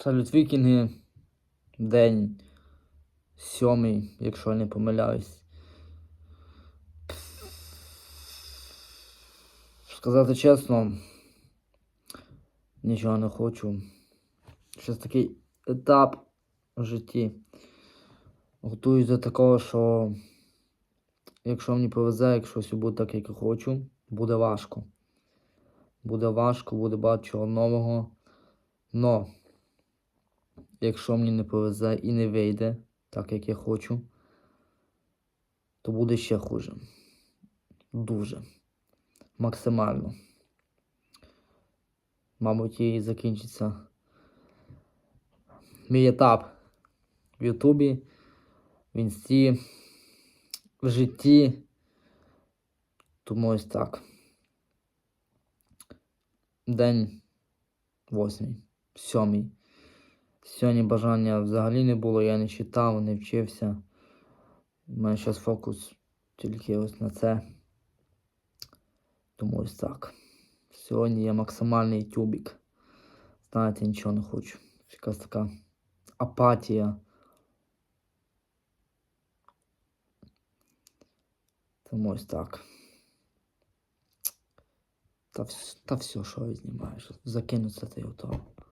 Салют Вікінги. День сьомий, якщо не помиляюсь. Сказати чесно, нічого не хочу. Щось такий етап в житті. Готуюсь до такого, що якщо мені повезе, якщо все буде так, як я хочу, буде важко. Буде важко, буде багато чого нового. Но, якщо мені не повезе і не вийде так, як я хочу, то буде ще хуже. Дуже. Максимально. Мабуть, і закінчиться мій етап в Ютубі, в інсті, в житті. Тому ось так. День восьмий, сьомий. Сьогодні бажання взагалі не було, я не читав, не вчився. У мене зараз фокус тільки ось на це. Тому ось так. Сьогодні я максимальний тюбік. Знаєте, нічого не хочу. Якась така апатія. Тому ось так. Та, та все, що я знімаю, закинуться й готово.